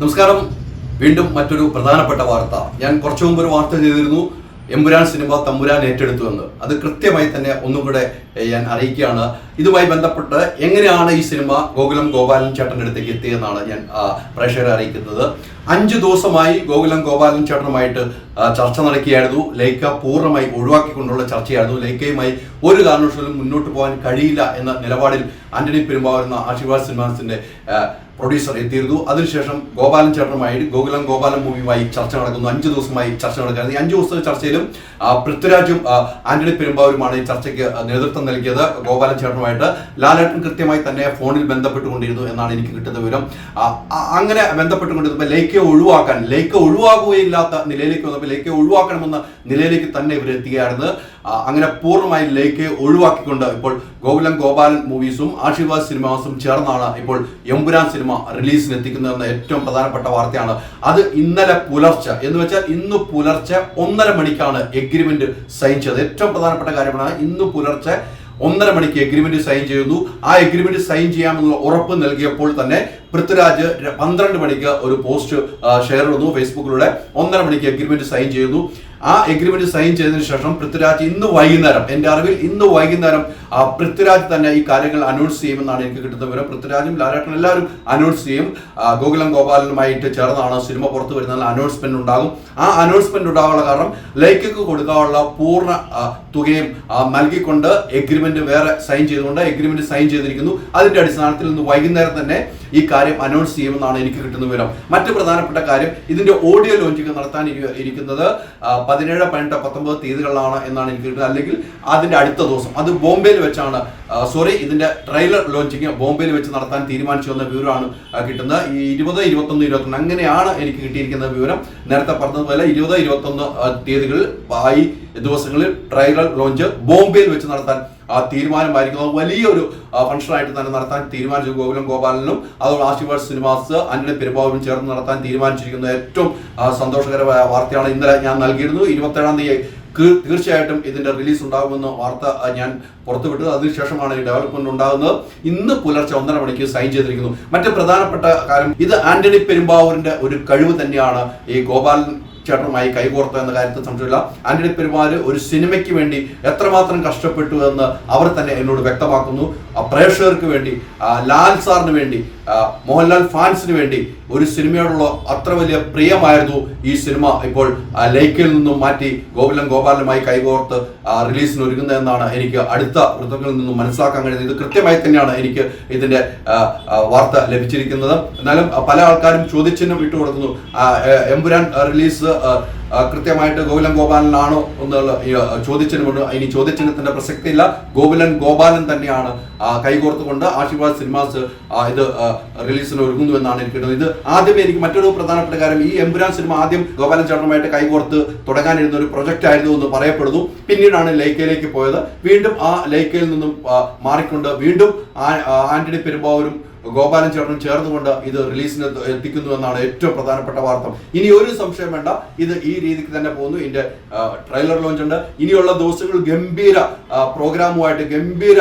നമസ്കാരം. വീണ്ടും മറ്റൊരു പ്രധാനപ്പെട്ട വാർത്ത. ഞാൻ കുറച്ചു മുമ്പ് ഒരു വാർത്ത ചെയ്തിരുന്നു. എമ്പുരാൻ സിനിമ തമ്പുരാൻ ഏറ്റെടുത്തു എന്ന്. അത് കൃത്യമായി തന്നെ ഒന്നും കൂടെ ഞാൻ അറിയിക്കുകയാണ്. ഇതുമായി ബന്ധപ്പെട്ട് എങ്ങനെയാണ് ഈ സിനിമ ഗോകുലം ഗോപാലൻ ചേട്ടന്റെ അടുത്തേക്ക് എത്തിയെന്നാണ് ഞാൻ പ്രേക്ഷകരെ അറിയിക്കുന്നത്. അഞ്ച് ദിവസമായി ഗോകുലം ഗോപാലൻ ചേട്ടനുമായിട്ട് ചർച്ച നടക്കുകയായിരുന്നു. ലൈക്ക പൂർണമായി ഒഴിവാക്കിക്കൊണ്ടുള്ള ചർച്ചയായിരുന്നു. ലൈക്കയുമായി ഒരു കാരണവശാലും മുന്നോട്ട് പോകാൻ കഴിയില്ല എന്ന നിലപാടിൽ ആന്റണി പെരുമ്പാവൂർ എന്ന ആശീർവാദ് സിനിമാസിന്റെ പ്രൊഡ്യൂസർ എത്തിയിരുന്നു. അതിനുശേഷം ഗോപാലൻ ചേട്ടനുമായി ഗോകുലം ഗോപാലൻ മൂവിയുമായി ചർച്ച നടക്കുന്നു. അഞ്ച് ദിവസമായി ചർച്ച നടക്കുന്നത് ഈ അഞ്ച് ദിവസത്തെ ചർച്ചയിലും പൃഥ്വിരാജും ആന്റണി പെരുമ്പാവരുമാണ് ഈ ചർച്ചയ്ക്ക് നേതൃത്വം നൽകിയത് ഗോപാലൻ ചേട്ടനുമായിട്ട്. ലാലേട്ടൻ കൃത്യമായി തന്നെ ഫോണിൽ ബന്ധപ്പെട്ടുകൊണ്ടിരുന്നു എന്നാണ് എനിക്ക് കിട്ടുന്ന വിവരം. അങ്ങനെ ബന്ധപ്പെട്ടുകൊണ്ടിരുന്നപ്പോൾ ലേക്ക് ഒഴിവാക്കാൻ ലേക്ക് ഒഴിവാകുകയില്ലാത്ത നിലയിലേക്ക് വന്നപ്പോൾ ലേക്ക് ഒഴിവാക്കണമെന്ന നിലയിലേക്ക് തന്നെ ഇവർ എത്തുകയായിരുന്നു അങ്ങനെ പൂർണമായി ലേക്ക് ഒഴിവാക്കിക്കൊണ്ട് ഇപ്പോൾ ഗോകുലം ഗോപാലൻ മൂവീസും ആശീർവാദ് സിനിമാസും ചേർന്നാണ് ഇപ്പോൾ എമ്പുരാൻ സിനിമ റിലീസിന് എത്തിക്കുന്നതെന്ന ഏറ്റവും പ്രധാനപ്പെട്ട വാർത്തയാണ്. അത് ഇന്നലെ പുലർച്ചെ എന്ന് വെച്ചാൽ ഇന്ന് പുലർച്ചെ ഒന്നര മണിക്കാണ് എഗ്രിമെന്റ് സൈൻ ചെയ്തത് ഏറ്റവും പ്രധാനപ്പെട്ട കാര്യമാണ് ഇന്ന് പുലർച്ചെ ഒന്നര മണിക്ക് എഗ്രിമെന്റ് സൈൻ ചെയ്യുന്നു. ആ എഗ്രിമെന്റ് സൈൻ ചെയ്യാമെന്നുള്ള ഉറപ്പ് നൽകിയപ്പോൾ തന്നെ പൃഥ്വിരാജ് പന്ത്രണ്ട് മണിക്ക് ഒരു പോസ്റ്റ് ഷെയർ ഇടുന്നു ഫേസ്ബുക്കിലൂടെ. ഒന്നര മണിക്ക് എഗ്രിമെന്റ് സൈൻ ചെയ്യുന്നു. ആ എഗ്രിമെന്റ് സൈൻ ചെയ്തതിനു ശേഷം പൃഥ്വിരാജ് ഇന്ന് വൈകുന്നേരം എന്റെ അറിവിൽ ഇന്ന് വൈകുന്നേരം പൃഥ്വിരാജ് തന്നെ ഈ കാര്യങ്ങൾ അനൗൺസ് ചെയ്യുമെന്നാണ് എനിക്ക് കിട്ടുന്ന വിവരം. പൃഥ്വിരാജും ലാലേട്ടൻ എല്ലാവരും അനൗൺസ് ചെയ്യും. ഗോകുലം ഗോപാലനുമായിട്ട് ചേർന്നാണ് സിനിമ പുറത്തു വരുന്ന അനൗൺസ്മെന്റ് ഉണ്ടാകും. ആ അനൗൺസ്മെന്റ് ഉണ്ടാകാനുള്ള കാരണം ലൈക്കക്ക് കൊടുക്കാനുള്ള പൂർണ തുകയും നൽകിക്കൊണ്ട് എഗ്രിമെന്റ് വേറെ സൈൻ ചെയ്തുകൊണ്ട് എഗ്രിമെന്റ് സൈൻ ചെയ്തിരിക്കുന്നു. അതിന്റെ അടിസ്ഥാനത്തിൽ ഇന്ന് വൈകുന്നേരം തന്നെ ഈ കാര്യം അനൗൺസ് ചെയ്യുമെന്നാണ് എനിക്ക് കിട്ടുന്ന വിവരം. മറ്റു പ്രധാനപ്പെട്ട കാര്യം ഇതിന്റെ ഓഡിയോ ലോഞ്ചിങ് നടത്താൻ ഇരി- ഇരിക്കുന്നത് പതിനേഴ് പതിനെട്ട് പത്തൊമ്പത് തീയതികളിലാണ് എന്നാണ് എനിക്ക് കിട്ടുന്നത്. അല്ലെങ്കിൽ അതിന്റെ അടുത്ത ദിവസം അത് ബോംബെയിൽ വെച്ചാണ് സോറി ഇതിന്റെ ട്രെയിലർ ലോഞ്ചിങ് ബോംബെയിൽ വെച്ച് നടത്താൻ തീരുമാനിച്ചു എന്ന വിവരമാണ് കിട്ടുന്നത്. ഈ ഇരുപത് ഇരുപത്തൊന്ന് ഇരുപത്തൊന്ന് അങ്ങനെയാണ് എനിക്ക് കിട്ടിയിരിക്കുന്ന വിവരം. നേരത്തെ പറഞ്ഞതുപോലെ ഇരുപത് ഇരുപത്തൊന്ന് തീയതികളിൽ ഈ ദിവസങ്ങളിൽ ട്രെയിലർ ലോഞ്ച് ബോംബെയിൽ വെച്ച് നടത്താൻ തീരുമാനമായിരിക്കും. അത് വലിയൊരു ഫംഗ്ഷനായിട്ട് തന്നെ നടത്താൻ തീരുമാനിച്ചു ഗോകുലം ഗോപാലനും അതുപോലെ ആശീർവാദ് സിനിമാസ് ആന്റണി പെരുമ്പാവൂരും ചേർന്ന് നടത്താൻ തീരുമാനിച്ചിരിക്കുന്ന ഏറ്റവും സന്തോഷകരമായ വാർത്തയാണ് ഇന്നലെ ഞാൻ നൽകിയിരുന്നു ഇരുപത്തേഴാം തീയതി തീർച്ചയായിട്ടും ഇതിന്റെ റിലീസ് ഉണ്ടാകുമെന്ന വാർത്ത ഞാൻ പുറത്തുവിട്ടത്. അതിനുശേഷമാണ് ഈ ഡെവലപ്മെന്റ് ഉണ്ടാകുന്നത്. ഇന്ന് പുലർച്ചെ ഒന്നര മണിക്ക് സൈൻ ചെയ്തിരിക്കുന്നു. മറ്റു പ്രധാനപ്പെട്ട കാര്യം ഇത് ആന്റണി പെരുമ്പാവൂരിന്റെ ഒരു കഴിവ് തന്നെയാണ് ഈ ഗോപാലൻ ചേട്ടനുമായി കൈകോർത്ത എന്ന കാര്യത്തിൽ സംശയമില്ല. ആന്റണി പെരുമാര് ഒരു സിനിമയ്ക്ക് വേണ്ടി എത്രമാത്രം കഷ്ടപ്പെട്ടു എന്ന് അവർ തന്നെ എന്നോട് വ്യക്തമാക്കുന്നു. പ്രേക്ഷകർക്ക് വേണ്ടി ലാൽ സാറിന് വേണ്ടി മോഹൻലാൽ ഫാൻസിന് വേണ്ടി ഒരു സിനിമയോടുള്ള അത്ര വലിയ പ്രിയമായിരുന്നു ഈ സിനിമ ഇപ്പോൾ ലൈക്കിൽ നിന്നും മാറ്റി ഗോകുലം ഗോപാലനുമായി കൈകോർത്ത് റിലീസിന് ഒരുങ്ങുന്നതെന്നാണ് എനിക്ക് അടുത്ത വൃത്തങ്ങളിൽ നിന്നും മനസ്സിലാക്കാൻ കഴിയുന്നത്. ഇത് കൃത്യമായി തന്നെയാണ് എനിക്ക് ഇതിന്റെ വാർത്ത ലഭിച്ചിരിക്കുന്നത്. എന്നാലും പല ആൾക്കാരും ചോദ്യചിഹ്നം ഇട്ടു കൊടുക്കുന്നു എ- എമ്പുരാൻ റിലീസ് കൃത്യമായിട്ട് ഗോകുലം ഗോപാലനാണോ എന്നുള്ള ചോദ്യചിഹ്നമുണ്ട് ഇനി ചോദ്യചിഹ്നത്തിന്റെ പ്രസക്തിയില്ല. ഗോകുലൻ ഗോപാലൻ തന്നെയാണ് കൈകോർത്തുകൊണ്ട് ആശീർവാദ് സിനിമാസ് ഇത് റിലീസിന് ഒരുങ്ങുന്നു എന്നാണ് എനിക്ക് ഇത് ആദ്യമേ എനിക്ക് മറ്റൊരു പ്രധാനപ്പെട്ട കാര്യം ഈ എമ്പുരാൻ സിനിമ ആദ്യം ഗോപാലൻ ചേട്ടനുമായിട്ട് കൈകോർത്ത് തുടങ്ങാനിരുന്ന ഒരു പ്രൊജക്റ്റ് ആയിരുന്നു എന്ന് പറയപ്പെടുന്നു. പിന്നീടാണ് ലൈക്കയിലേക്ക് പോയത്. വീണ്ടും ആ ലൈക്കയിൽ നിന്നും മാറിക്കൊണ്ട് വീണ്ടും ആന്റണി പെരുമ്പാവൂരും ഗോപാലൻ ചേട്ടനും ചേർന്നുകൊണ്ട് ഇത് റിലീസിന് എത്ത- എത്തിക്കുന്നു എന്നാണ് ഏറ്റവും പ്രധാനപ്പെട്ട വാർത്ത. ഇനി ഒരു സംശയം വേണ്ട. ഇത് ഈ രീതിക്ക് തന്നെ പോകുന്നു. ഇതിന്റെ ട്രെയിലർ ലോഞ്ച് ഉണ്ട്. ഇനിയുള്ള ദിവസങ്ങൾ ഗംഭീര പ്രോഗ്രാമുമായിട്ട് ഗംഭീര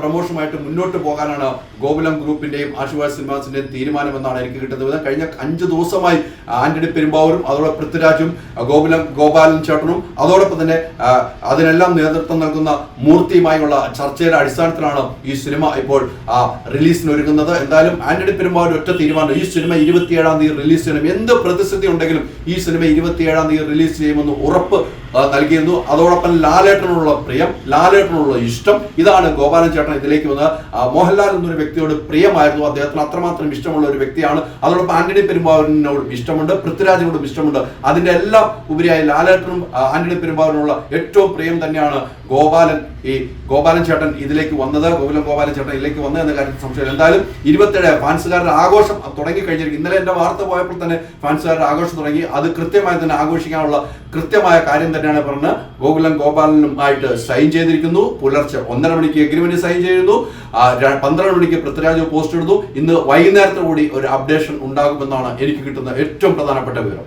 പ്രമോഷനുമായിട്ട് മുന്നോട്ട് പോകാനാണ് ഗോകുലം ഗ്രൂപ്പിന്റെയും ആശുവാസ് സിനിമാസിന്റെയും തീരുമാനമെന്നാണ് എനിക്ക് കിട്ടുന്നത്. കഴിഞ്ഞ അഞ്ച് ദിവസമായി ആന്റണി പെരുമ്പാവൂരും അതോടെ പൃഥ്വിരാജും ഗോകുലം ഗോപാലൻ ചേട്ടനും അതോടൊപ്പം തന്നെ അതിനെല്ലാം നേതൃത്വം നൽകുന്ന മൂർത്തിയുമായുള്ള ചർച്ചയുടെ അടിസ്ഥാനത്തിലാണ് ഈ സിനിമ ഇപ്പോൾ റിലീസിന് ഒരുങ്ങുന്നത് എന്തായാലും ആന്റണി പെരുമ്പാവൂർ ഒറ്റ തീരുമാനം ഈ സിനിമ ഇരുപത്തിയേഴാം തീയതി റിലീസ് ചെയ്യണം. എന്ത് പ്രതിസന്ധി ഉണ്ടെങ്കിലും ഈ സിനിമ ഇരുപത്തിയേഴാം തീയതി റിലീസ് ചെയ്യുമെന്ന് ഉറപ്പ് നൽകിയിരുന്നു. അതോടൊപ്പം ലാലേട്ടനോടുള്ള പ്രിയം ലാലേട്ടനോടുള്ള ഇഷ്ടം. ഇതാണ് ഗോപാലൻ ചേട്ടൻ ഇതിലേക്ക് വന്നത്. മോഹൻലാൽ എന്നൊരു വ്യക്തിയോട് പ്രിയമായിരുന്നു. അദ്ദേഹത്തിന് അത്രമാത്രം ഇഷ്ടമുള്ള ഒരു വ്യക്തിയാണ്. അതോടൊപ്പം ആന്റണി പെരുമ്പാവൂരിനോടും ഇഷ്ടമുണ്ട്. പൃഥ്വിരാജിനോടും ഇഷ്ടമുണ്ട്. അതിന്റെ എല്ലാം ഉപരിയായി ലാലേട്ടനും ആന്റണി പെരുമ്പാവൂരിനുള്ള ഏറ്റവും പ്രിയം തന്നെയാണ് ഗോപാലൻ. ഈ ഗോപാലൻ ചേട്ടൻ ഇതിലേക്ക് വന്നത്. ഗോകുലം ഗോപാലൻ ചേട്ടൻ ഇതിലേക്ക് വന്നത് എന്ന കാര്യത്തിൽ സംശയം എന്തായാലും ഇരുപത്തേഴ് ഫാൻസുകാരുടെ ആഘോഷം തുടങ്ങി കഴിഞ്ഞിരിക്കും. ഇന്നലെ എന്റെ വാർത്ത പോയപ്പോൾ തന്നെ ഫാൻസുകാരുടെ ആഘോഷം തുടങ്ങി. അത് കൃത്യമായി തന്നെ ആഘോഷിക്കാനുള്ള കൃത്യമായ കാര്യം തന്നെയാണ് പറഞ്ഞ് ഗോകുലം ഗോപാലനുമായിട്ട് സൈൻ ചെയ്തിരിക്കുന്നു. പുലർച്ചെ ഒന്നര മണിക്ക് എഗ്രിമെന്റ് സൈൻ ചെയ്യുന്നു. പന്ത്രണ്ട് മണിക്ക് പൃഥ്വിരാജ് പോസ്റ്റ് ഇടുന്നു. ഇന്ന് വൈകുന്നേരത്തോടുകൂടി ഒരു അപ്ഡേഷൻ ഉണ്ടാകുമെന്നാണ് എനിക്ക് കിട്ടുന്ന ഏറ്റവും പ്രധാനപ്പെട്ട വിവരം.